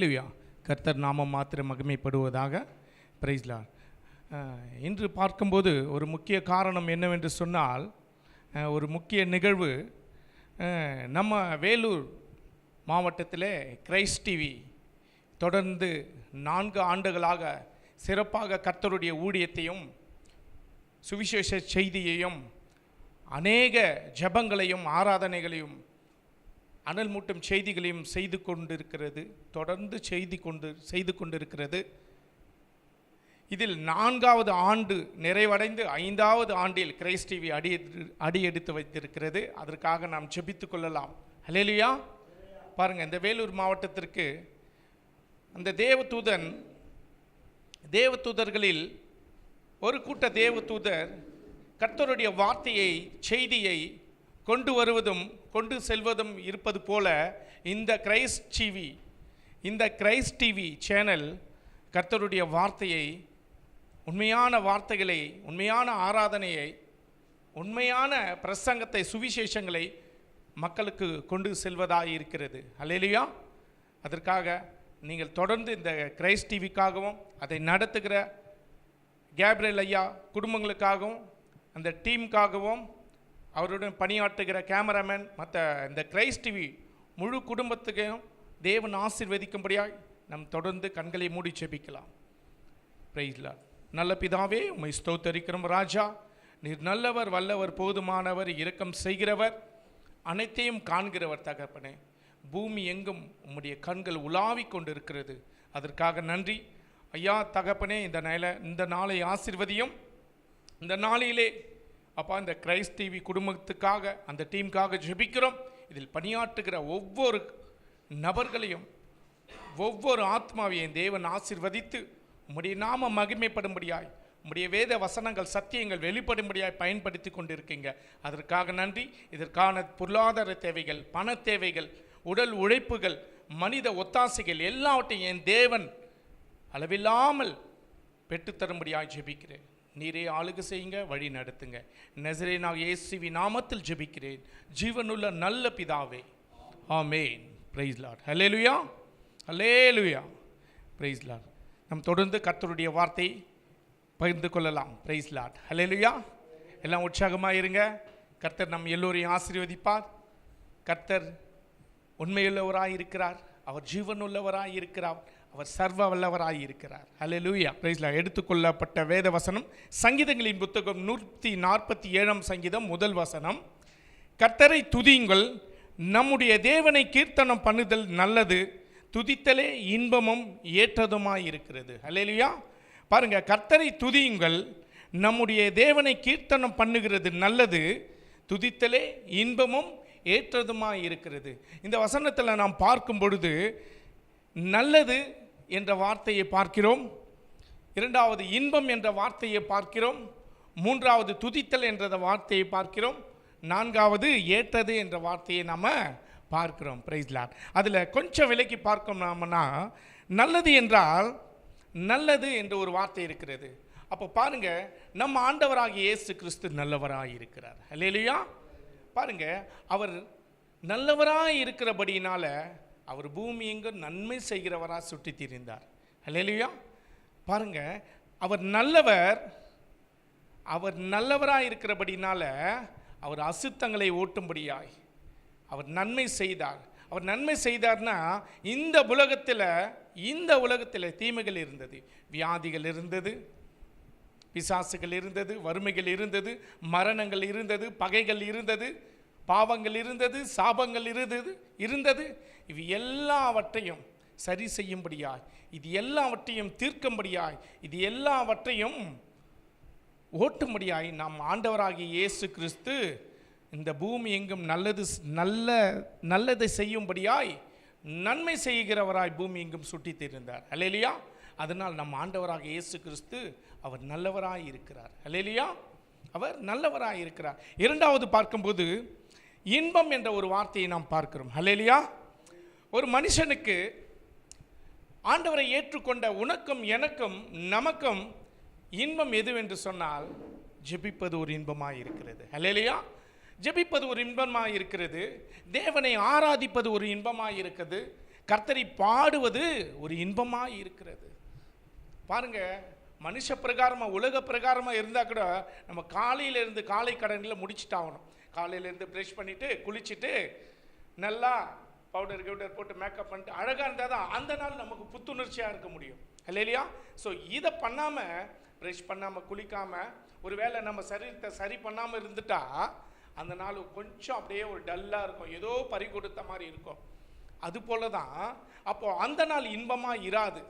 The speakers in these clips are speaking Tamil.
ஹலேலுயா கர்த்தர் நாமம் மாத்திரம் மகிமைப்படுவதாக. பிரைஸ்லா இன்று பார்க்கும்போது ஒரு முக்கிய காரணம் என்னவென்று சொன்னால் ஒரு முக்கிய நிகழ்வு நம்ம வேலூர் மாவட்டத்திலே கிரைஸ்ட் டிவி தொடர்ந்து நான்கு ஆண்டுகளாக சிறப்பாக கர்த்தருடைய ஊழியத்தையும் சுவிசேஷ செய்தியையும் அநேக ஜெபங்களையும் ஆராதனைகளையும் அனல் மூட்டும் செய்திகளையும் செய்து கொண்டிருக்கிறது தொடர்ந்து செய்தி கொண்டு செய்து கொண்டிருக்கிறது. இதில் நான்காவது ஆண்டு நிறைவடைந்து ஐந்தாவது ஆண்டில் கிரைஸ் டிவி அடி அடியெடுத்து வைத்திருக்கிறது. அதற்காக நாம் ஜெபித்துக் கொள்ளலாம். ஹலேலியா பாருங்க இந்த வேலூர் மாவட்டத்திற்கு அந்த தேவதூதன் தேவதூதர்களில் ஒரு கூட்ட தேவதூதர் கர்த்தருடைய வார்த்தையை செய்தியை கொண்டு வருவதும் கொண்டு செல்வதும் இருப்பது போல இந்த கிரைஸ்ட் டிவி இந்த கிரைஸ்ட் டிவி சேனல் கர்த்தருடைய வார்த்தையை உண்மையான வார்த்தைகளை உண்மையான ஆராதனையை உண்மையான பிரசங்கத்தை சுவிசேஷங்களை மக்களுக்கு கொண்டு செல்வதாக இருக்கிறது. அல்லேலுயா அதற்காக நீங்கள் தொடர்ந்து இந்த கிரைஸ்ட் டிவிக்காகவும் அதை நடத்துகிற கேப்ரியல் ஐயா குடும்பங்களுக்காகவும் அந்த டீமுக்காகவும் அவருடன் பணியாற்றுகிற கேமராமேன் மற்ற இந்த கிரைஸ்ட் டிவி முழு குடும்பத்துக்கும் தேவன் ஆசிர்வதிக்கும்படியாய் நம் தொடர்ந்து கண்களை மூடி செபிக்கலாம். பிரைஸ்லா நல்ல பிதாவே உம்மை ஸ்தோத்தரிக்கிறோம் ராஜா. நீர் நல்லவர் வல்லவர் போதுமானவர் இரக்கம் செய்கிறவர். அனைத்தையும் காண்கிறவர் தகப்பனே. பூமி எங்கும் உம்முடைய கண்கள் உலாவிக் கொண்டிருக்கிறது. அதற்காக நன்றி. ஐயா தகப்பனே இந்த நில இந்த நாளை ஆசிர்வதியும். இந்த நாளிலே அப்பா இந்த கிரைஸ்ட் டிவி குடும்பத்துக்காக அந்த டீமுக்காக ஜெபிக்கிறோம். இதில் பணியாற்றுகிற ஒவ்வொரு நபர்களையும் ஒவ்வொரு ஆத்மாவையும் தேவன் ஆசிர்வதித்து உம்முடைய நாம மகிமைப்படும்படியாய் உம்முடைய வேத வசனங்கள் சத்தியங்கள் வெளிப்படும்படியாய் பயன்படுத்தி கொண்டிருக்கீங்க. அதற்காக நன்றி. இதற்கான பொருளாதார தேவைகள் பண தேவைகள் உடல் உழைப்புகள் மனித ஒத்தாசைகள் எல்லாவற்றையும் என் தேவன் அளவில்லாமல் பெற்றுத்தரும்படியாய் ஜெபிக்கிறேன். நீரே ஆளுக செய்யுங்க வழி நடத்துங்க. நான் இயேசுவி நாமத்தில் ஜெபிக்கிறேன். ஜீவனுள்ள நல்ல பிதாவே. ஆமேன். பிரைஸ் லார்ட் ஹலே லுயா பிரைஸ் லார்ட் நம் தொடர்ந்து கர்த்தருடைய வார்த்தை பகிர்ந்து கொள்ளலாம். பிரைஸ் லார்ட் ஹலேலுயா எல்லாம் உற்சாகமாக இருங்க. கர்த்தர் நம் எல்லோரையும் ஆசீர்வதிப்பார். கர்த்தர் உண்மையுள்ளவராக இருக்கிறார். அவர் ஜீவனுள்ளவராக இருக்கிறார். அவர் சர்வ வல்லவராயிருக்கிறார் இருக்கிறார் ஹalleluya பிரைஸ்ல எடுத்துக்கொள்ளப்பட்ட வேத வசனம் சங்கீதங்களின் புத்தகம் நூற்றி நாற்பத்தி ஏழாம் சங்கீதம் முதல் வசனம். கர்த்தரை துதியுங்கள். நம்முடைய தேவனை கீர்த்தனம் பண்ணுதல் நல்லது. துதித்தலே இன்பமும் ஏற்றதுமாய் இருக்கிறது. ஹalleluya பாருங்க கர்த்தரை துதியுங்கள். நம்முடைய தேவனை கீர்த்தனம் பண்ணுகிறது நல்லது. துதித்தலே இன்பமும் ஏற்றதுமாய் இருக்கிறது. இந்த வசனத்தில் நாம் பார்க்கும் பொழுது நல்லது என்ற வார்த்தையை பார்க்கிறோம். இரண்டாவது இன்பம் என்ற வார்த்தையை பார்க்கிறோம். மூன்றாவது துதித்தல் என்ற வார்த்தையை பார்க்கிறோம். நான்காவது ஏற்றது என்ற வார்த்தையை நாம் பார்க்கிறோம். பிரைஸ்லாட் அதில் கொஞ்சம் விலைக்கு பார்க்கணும்னா நல்லது என்றால் நல்லது என்ற ஒரு வார்த்தை இருக்கிறது. அப்போ பாருங்க நம்ம ஆண்டவராகிய இயேசு கிறிஸ்து நல்லவராக இருக்கிறார். இல்லையா பாருங்க அவர் நல்லவராக இருக்கிறபடியினால் அவர் பூமி எங்கும் நன்மை செய்கிறவராக சுற்றி திரிந்தார் இல்லையா பாருங்க அவர் நல்லவர் அவர் நல்லவராக இருக்கிறபடினால அவர் அசுத்தங்களை ஓட்டும்படியாய் அவர் நன்மை செய்தார். அவர் நன்மை செய்தார்னா இந்த உலகத்தில் இந்த உலகத்தில் தீமைகள் இருந்தது. வியாதிகள் இருந்தது பிசாசுகள் இருந்தது வறுமைகள் இருந்தது மரணங்கள் இருந்தது பகைகள் இருந்தது. பாவங்கள் இருந்தது சாபங்கள் இருந்தது இருந்தது. இவை எல்லாவற்றையும் சரி செய்யும்படியாய் இது எல்லாவற்றையும் தீர்க்கும்படியாய் இது எல்லாவற்றையும் ஓட்டும்படியாய் நாம் ஆண்டவராகிய இயேசு கிறிஸ்து இந்த பூமி எங்கும் நல்லது நல்ல நல்லதை செய்யும்படியாய் நன்மை செய்கிறவராய் பூமி எங்கும் சுற்றித் திரிந்தார் அல்லேலியா. அதனால் நம் ஆண்டவராக இயேசு கிறிஸ்து அவர் நல்லவராய் இருக்கிறார். அல்லேலியா. அவர் நல்லவராய் இருக்கிறார். இரண்டாவது பார்க்கும்போது இன்பம் என்ற ஒரு வார்த்தையை நாம் பார்க்கிறோம். ஹலேலியா ஒரு மனுஷனுக்கு ஆண்டவரை ஏற்றுக்கொண்ட உனக்கும் எனக்கும் நமக்கும் இன்பம் எதுவென்று சொன்னால் ஜெபிப்பது ஒரு இன்பமாக இருக்கிறது. ஹலேலியா ஜெபிப்பது ஒரு இன்பமாக இருக்கிறது. தேவனை ஆராதிப்பது ஒரு இன்பமாக இருக்குது கர்த்தரை பாடுவது ஒரு இன்பமாக இருக்கிறது. பாருங்க மனுஷ பிரகாரமாக உலக பிரகாரமாக இருந்தால் கூட நம்ம காலையில இருந்து காலை கடனில் முடிச்சுட்டாகணும். காலையிலேருந்து ப்ரெஷ் பண்ணிவிட்டு குளிச்சுட்டு நல்லா பவுடர் கவுடர் போட்டு மேக்கப் பண்ணிட்டு அழகாக இருந்தால் தான் அந்த நாள் நமக்கு புத்துணர்ச்சியாக இருக்க முடியும். இல்லையா ஸோ இதை பண்ணாமல் ப்ரெஷ் பண்ணாமல் குளிக்காமல் ஒரு ஒருவேளை நம்ம சரீரத்தை சரி பண்ணாமல் இருந்துட்டா அந்த நாள் கொஞ்சம் அப்படியே ஒரு டல்லாக இருக்கும். ஏதோ பறி கொடுத்த மாதிரி இருக்கும். அது போல தான் அப்போது அந்த நாள் இன்பமாக இராது.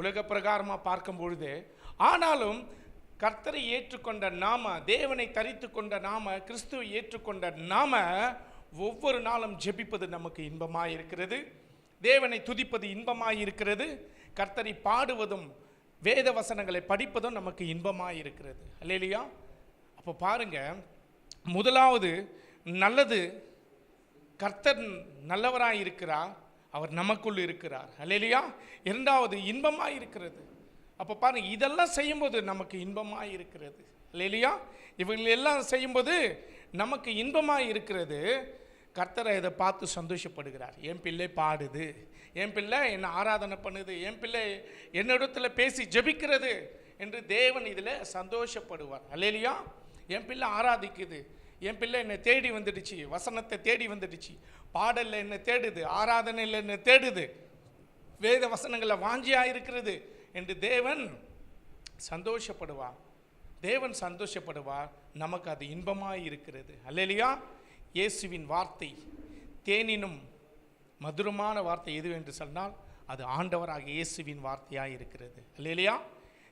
உலக பிரகாரமாக பார்க்கும் பொழுது ஆனாலும் கர்த்தரை ஏற்றுக்கொண்ட நாம தேவனை தரித்து கொண்ட நாம கிறிஸ்துவை ஏற்றுக்கொண்ட நாம ஒவ்வொரு நாளும் ஜெபிப்பது நமக்கு இன்பமாக இருக்கிறது தேவனை துதிப்பது இன்பமாக இருக்கிறது கர்த்தரை பாடுவதும் வேத வசனங்களை படிப்பதும் நமக்கு இன்பமாக இருக்கிறது இல்லையா அப்போ பாருங்க முதலாவது நல்லது கர்த்தர் நல்லவராக இருக்கிறார் அவர் நமக்குள் இருக்கிறார். அல்லேலியா. இரண்டாவது இன்பமாக இருக்கிறது அப்போ பாருங்கள் இதெல்லாம் செய்யும்போது நமக்கு இன்பமாக இருக்கிறது. இல்லையா இவர்கள் எல்லாம் செய்யும்போது நமக்கு இன்பமாக இருக்கிறது. கர்த்தரை இதை பார்த்து சந்தோஷப்படுகிறார். என் பிள்ளை பாடுது. என் பிள்ளை என்னை ஆராதனை பண்ணுது. என் பிள்ளை என்னிடத்தில் பேசி ஜெபிக்கிறது. என்று தேவன் இதில் சந்தோஷப்படுவார். அல்லையா என் பிள்ளை ஆராதிக்குது. என் பிள்ளை என்னை தேடி வந்துடுச்சு. வசனத்தை தேடி வந்துடுச்சு. பாடல்ல என்ன தேடுது. ஆராதனையில் என்னை தேடுது. வேத வசனங்களில் வாஞ்சியாக இருக்கிறது. என்று தேவன் சந்தோஷப்படுவார். தேவன் சந்தோஷப்படுவார். நமக்கு அது இன்பமாக இருக்கிறது. அல்லேலியா. இயேசுவின் வார்த்தை தேனினும் மதுரமான வார்த்தை எது என்று சொன்னால் அது ஆண்டவராக இயேசுவின் வார்த்தையாக இருக்கிறது. அல்லலியா.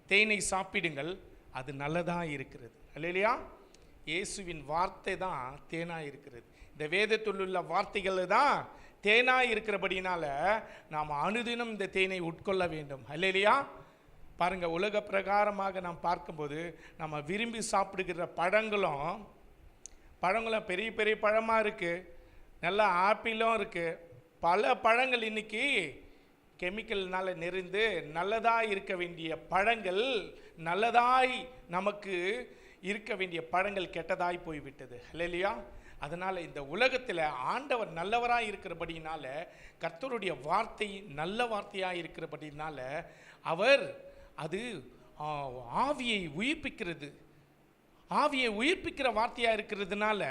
தேனை சாப்பிடுங்கள் அது நல்லதாக இருக்கிறது. அல்லேலியா. இயேசுவின் வார்த்தை தான் தேனாக இருக்கிறது. இந்த வேதத்தில் உள்ள வார்த்தைகள் தான் தேனாக இருக்கிறபடினால நாம் அனுதினம் இந்த தேனை உட்கொள்ள வேண்டும். இல்லையா பாருங்கள் உலக பிரகாரமாக நாம் பார்க்கும்போது நம்ம விரும்பி சாப்பிடுகிற பழங்களும் பழங்களும் பெரிய பெரிய பழமாக இருக்குது நல்ல ஆப்பிளும் இருக்குது பல பழங்கள் இன்னைக்கு கெமிக்கல்னால் நிறைந்து நல்லதாக இருக்க வேண்டிய பழங்கள் நல்லதாய் நமக்கு இருக்க வேண்டிய பழங்கள் கெட்டதாய் போய்விட்டது. இல்லையா அதனால் இந்த உலகத்தில் ஆண்டவர் நல்லவராக இருக்கிறபடினால கர்த்தருடைய வார்த்தை நல்ல வார்த்தையாக இருக்கிறபடினால அவர் அது ஆவியை உயிர்ப்பிக்கிறது. ஆவியை உயிர்ப்பிக்கிற வார்த்தையாக இருக்கிறதுனால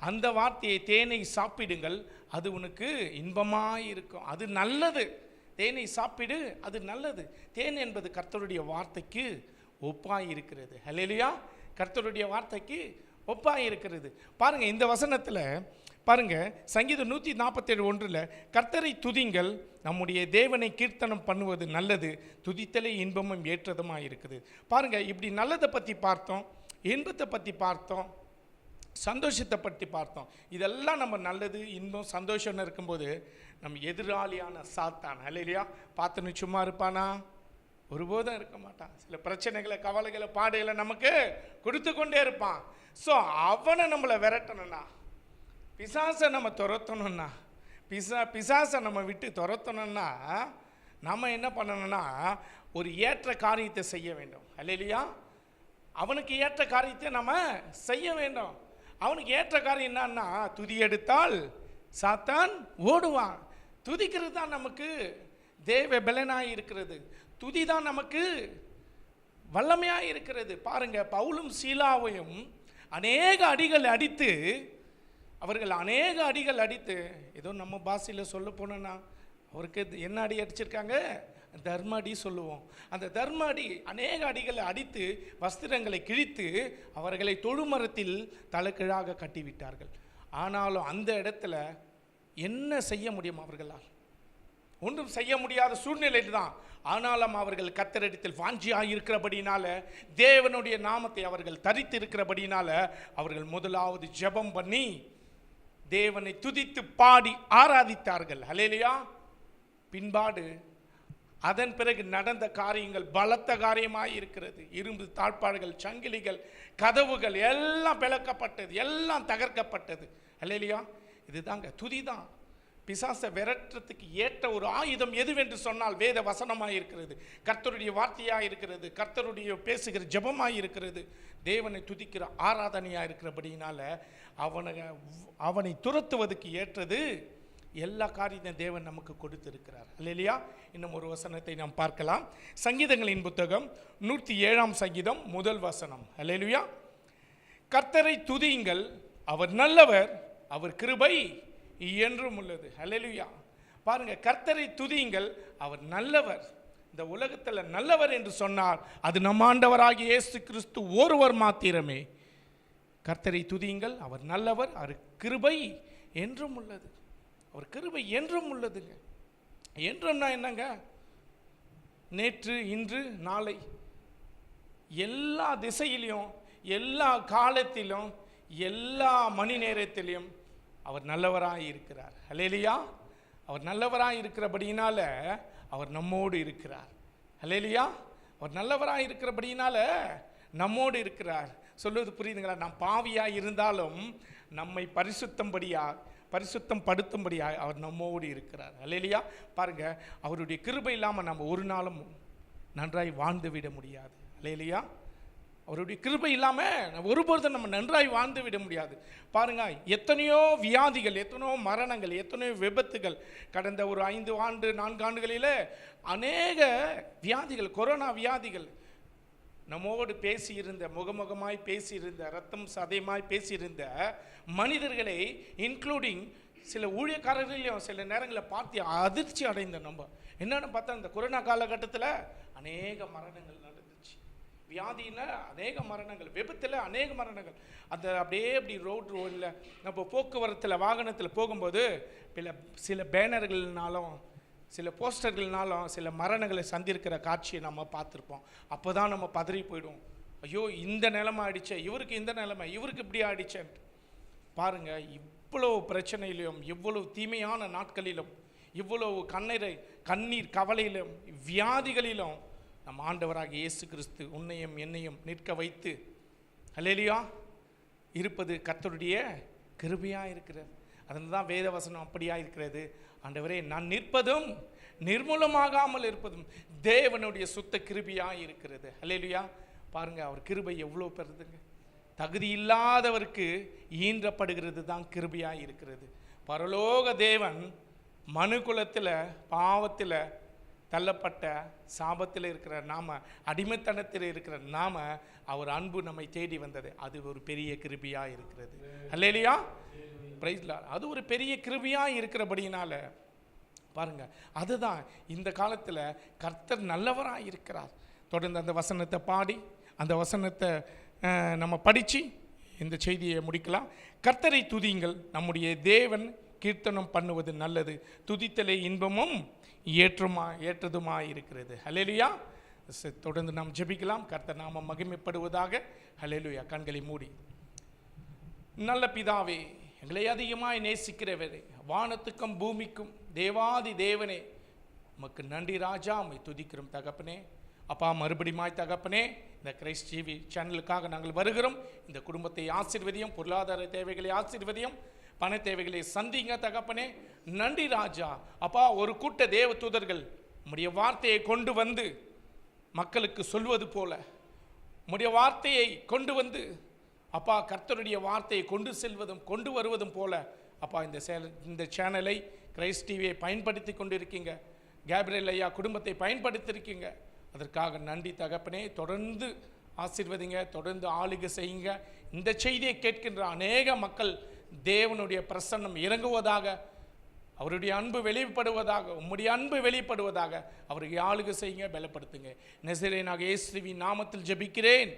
அந்த வார்த்தையை தேனை சாப்பிடுங்கள் அது உனக்கு இன்பமாக இருக்கும். அது நல்லது. தேனை சாப்பிடு அது நல்லது. தேன் என்பது கர்த்தருடைய வார்த்தைக்கு ஒப்பாக இருக்கிறது. ஹலெலியா கர்த்தருடைய வார்த்தைக்கு ஒப்பாக இருக்கிறது. பாருங்கள் இந்த வசனத்தில் பாருங்கள் சங்கீதம் நூற்றி நாற்பத்தேழு ஒன்றில் கர்த்தரை துதிங்கள் நம்முடைய தேவனை கீர்த்தனம் பண்ணுவது நல்லது துதித்தலே இன்பமும் ஏற்றதுமாக இருக்குது. பாருங்கள் இப்படி நல்லதை பற்றி பார்த்தோம் இன்பத்தை பற்றி பார்த்தோம் சந்தோஷத்தை பற்றி பார்த்தோம். இதெல்லாம் நம்ம நல்லது இன்பம் சந்தோஷம்னு இருக்கும்போது நம்ம எதிராளியான சாத்தான். இல்லையா பார்த்துன்னு சும்மா இருப்பானா? ஒருபோதும் இருக்க மாட்டான். சில பிரச்சனைகளை கவலைகளை பாடுகளை நமக்கு கொடுத்து கொண்டே இருப்பான். ஸோ அவனை நம்மளை விரட்டணும்னா பிசாசை நம்ம துரத்தணும்னா பிசா பிசாசை நம்ம விட்டு துரத்தணும்னா நம்ம என்ன பண்ணணும்னா ஒரு ஏற்ற காரியத்தை செய்ய வேண்டும். இல்லையா அவனுக்கு ஏற்ற காரியத்தை நம்ம செய்ய வேண்டும். அவனுக்கு ஏற்ற காரியம் என்னன்னா துதி எடுத்தால் சாத்தான் ஓடுவான். துதிக்கிறது தான் நமக்கு தேவ பலனாக இருக்கிறது. துதி தான் நமக்கு வல்லமையாக இருக்கிறது. பாருங்க பவுலும் சீலாவையும் அநேக அடிகள் அடித்து அவர்கள் அநேக அடிகள் அடித்து ஏதோ நம்ம பாஷையில் சொல்ல போனோன்னா அவருக்கு இது என்ன அடி அடிச்சிருக்காங்க? தர்ம அடி சொல்லுவோம். அந்த தர்ம அடி அநேக அடிகளை அடித்து வஸ்திரங்களை கிழித்து அவர்களை தொழுமரத்தில் தலைக்கிழாக கட்டிவிட்டார்கள். ஆனாலும் அந்த இடத்துல என்ன செய்ய முடியும் அவர்களால்? ஒன்றும் செய்ய முடியாத சூழ்நிலை தான் ஆனாலும் அவர்கள் கத்தரிடத்தில் வாஞ்சியாக இருக்கிறபடினால தேவனுடைய நாமத்தை அவர்கள் தரித்து இருக்கிறபடினால அவர்கள் முதலாவது ஜெபம் பண்ணி தேவனை துதித்து பாடி ஆராதித்தார்கள். ஹலேலியா பின்பாடு அதன் பிறகு நடந்த காரியங்கள் பலத்த காரியமாக இருக்கிறது இரும்பு தாழ்பாடுகள் சங்கிலிகள் கதவுகள் எல்லாம் பிளக்கப்பட்டது எல்லாம் தகர்க்கப்பட்டது. அல்லையா இதுதாங்க துதி தான் பிசாசை விரட்டுறதுக்கு ஏற்ற ஒரு ஆயுதம் எதுவென்று சொன்னால் வேத வசனமாக இருக்கிறது கர்த்தருடைய வார்த்தையாக இருக்கிறது கர்த்தருடைய பேசுகிற ஜபமாக இருக்கிறது தேவனை துதிக்கிற ஆராதனையாக இருக்கிறபடியினால் அவனை அவனை துரத்துவதற்கு ஏற்றது எல்லா காரியத்தையும் தேவன் நமக்கு கொடுத்திருக்கிறார். இல்லையா இன்னும் ஒரு வசனத்தை நாம் பார்க்கலாம். சங்கீதங்களின் புத்தகம் நூற்றி ஏழாம் சங்கீதம் முதல் வசனம். அல்லேலுயா. கர்த்தரை துதியுங்கள். அவர் நல்லவர் அவர் கிருபை என்றும் உள்ளது. ஹலெலுயா பாருங்க கர்த்தரை துதியுங்கள். அவர் நல்லவர். இந்த உலகத்தில் நல்லவர் என்று சொன்னார் அது நம் ஆண்டவராகிய இயேசு கிறிஸ்து ஒருவர் மாத்திரமே. கர்த்தரை துதியுங்கள். அவர் நல்லவர். அவர் கிருபை என்றும் உள்ளது. அவர் கிருபை என்றும் உள்ளதுங்க. என்றும்னா என்னங்க? நேற்று இன்று நாளை. எல்லா திசையிலையும் எல்லா காலத்திலும் எல்லா மணி நேரத்திலையும் அவர் நல்லவராக இருக்கிறார். ஹலேலியா அவர் நல்லவராக இருக்கிறபடியினால அவர் நம்மோடு இருக்கிறார். ஹலேலியா அவர் நல்லவராக இருக்கிறபடியினால நம்மோடு இருக்கிறார். சொல்வது புரியுதுங்களா? நாம் பாவியாக இருந்தாலும் நம்மை பரிசுத்தம்படியாக பரிசுத்தம் படுத்தும்படியாக அவர் நம்மோடு இருக்கிறார். ஹலேலியா பாருங்கள் அவருடைய கிருபை இல்லாமல் நம்ம ஒரு நாளும் நன்றாய் வாழ்ந்து விட முடியாது. ஹலேலியா அவருடைய கிருபை இல்லாமல் ஒருபொழுதும் நம்ம நன்றாய் வாழ்ந்து விட முடியாது. பாருங்கள் எத்தனையோ வியாதிகள் எத்தனையோ மரணங்கள் எத்தனையோ விபத்துகள் கடந்த ஒரு ஐந்து ஆண்டு நான்கு ஆண்டுகளில் அநேக வியாதிகள் கொரோனா வியாதிகள் நம்மோடு பேசியிருந்த முகமுகமாய் பேசியிருந்த ரத்தம் சதயமாய் பேசியிருந்த மனிதர்களை இன்க்ளூடிங் சில ஊழியக்காரர்களையும் சில நேரங்களில் பார்த்து அதிர்ச்சி அடைந்த நம்ம. என்னென்னு பார்த்தா இந்த கொரோனா காலகட்டத்தில் அநேக மரணங்கள் வியாதியில் அநேக மரணங்கள் விபத்தில் அநேக மரணங்கள். அந்த அப்படியே அப்படி ரோட் ரோடில் நம்ம போக்குவரத்தில் வாகனத்தில் போகும்போது சில சில பேனர்கள்னாலும் சில போஸ்டர்கள்னாலும் சில மரணங்களை சந்திருக்கிற காட்சியை நம்ம பார்த்துருப்போம். அப்போ தான் நம்ம பதறி போயிடுவோம். ஐயோ இந்த நிலமை ஆயிடுச்சே இவருக்கு இந்த நிலமை இவருக்கு இப்படி ஆயிடுச்சேன்ட்டு பாருங்க இவ்வளவு பிரச்சனையிலும் இவ்வளவு தீமையான நாட்களிலும் இவ்வளவு கண்ணீரை கண்ணீர் கவலையிலும் வியாதிகளிலும் நம் ஆண்டவராக இயேசு கிறிஸ்து உன்னையும் என்னையும் நிற்க வைத்து ஹலேலியா இருப்பது கத்தருடைய கிருபையாக இருக்கிறது. அதில் தான் வேதவசனம் அப்படியாக இருக்கிறது. ஆண்டவரே நான் நிற்பதும் நிர்மூலமாகாமல் இருப்பதும் தேவனுடைய சுத்த கிருபியாக இருக்கிறது. ஹலேலியா பாருங்கள் அவர் கிருபை எவ்வளோ பெறுதுங்க. தகுதி இல்லாதவருக்கு ஈன்றப்படுகிறது தான் கிருபியாக இருக்கிறது. பரலோக தேவன் மனுக்குலத்தில் பாவத்தில் தள்ளப்பட்ட சாபத்தில் இருக்கிற நாம அடிமைத்தனத்தில் இருக்கிற நாம அவர் அன்பு நம்மை தேடி வந்தது. அது ஒரு பெரிய கிருபியாக இருக்கிறது. அல்லேலியா! பிரைஸ்லா அது ஒரு பெரிய கிருபியாக இருக்கிறபடியினால பாருங்கள் அதுதான் இந்த காலத்தில் கர்த்தர் நல்லவராக இருக்கிறார். தொடர்ந்து அந்த வசனத்தை பாடி அந்த வசனத்தை நம்ம படித்து இந்த செய்தியை முடிக்கலாம். கர்த்தரை துதியுங்கள். நம்முடைய தேவன் கீர்த்தனம் பண்ணுவது நல்லது. துதித்தலே இன்பமும் ஏற்றுமா ஏற்றதுமா இருக்கிறது. ஹலேலுயா தொடர்ந்து நாம் ஜெபிக்கலாம். கர்த்த நாம மகிமைப்படுவதாக. ஹலேலுயா கண்களை மூடி. நல்ல பிதாவே எங்களை அதிகமாய் நேசிக்கிறவரே வானத்துக்கும் பூமிக்கும் தேவாதி தேவனே உமக்கு நன்றி ராஜா உமை துதிக்கிறோம் தகப்பனே. அப்பா மறுபடியுமாய் தகப்பனே இந்த கிரைஸ்ட் டிவி சேனலுக்காக நாங்கள் வருகிறோம். இந்த குடும்பத்தை ஆசிர்வதியும் பொருளாதார தேவைகளை ஆசிர்வதியும் பண தேவைகளை சந்திங்க தகப்பனே. நன்றி ராஜா. அப்பா ஒரு கூட்ட தேவ தூதர்கள் உம்முடைய வார்த்தையை கொண்டு வந்து மக்களுக்கு சொல்வது போல உம்முடைய வார்த்தையை கொண்டு வந்து அப்பா கர்த்தருடைய வார்த்தையை கொண்டு செல்வதும் கொண்டு வருவதும் போல அப்பா இந்த சேல இந்த சேனலை கிரைஸ்ட் டிவியை பயன்படுத்தி கொண்டிருக்கீங்க. கேப்ரியல் ஐயா குடும்பத்தை பயன்படுத்தியிருக்கீங்க அதற்காக நன்றி தகப்பனே. தொடர்ந்து ஆசிர்வதிங்க தொடர்ந்து ஆளுகை செய்யுங்க. இந்த செய்தியை கேட்கின்ற அநேக மக்கள் தேவனுடைய பிரசன்னம் இறங்குவதாக அவருடைய அன்பு வெளிப்படுவதாக உம்முடைய அன்பு வெளிப்படுவதாக அவருக்கு ஆளுக செய்யுங்க பலப்படுத்துங்க. நெசரேனாக இயேசுவின் நாமத்தில் ஜெபிக்கிறேன்.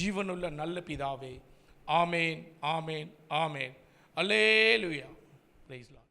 ஜீவனுள்ள நல்ல பிதாவே. ஆமேன் ஆமேன் ஆமேன். அல்லேலுயா. பிரைஸ்லா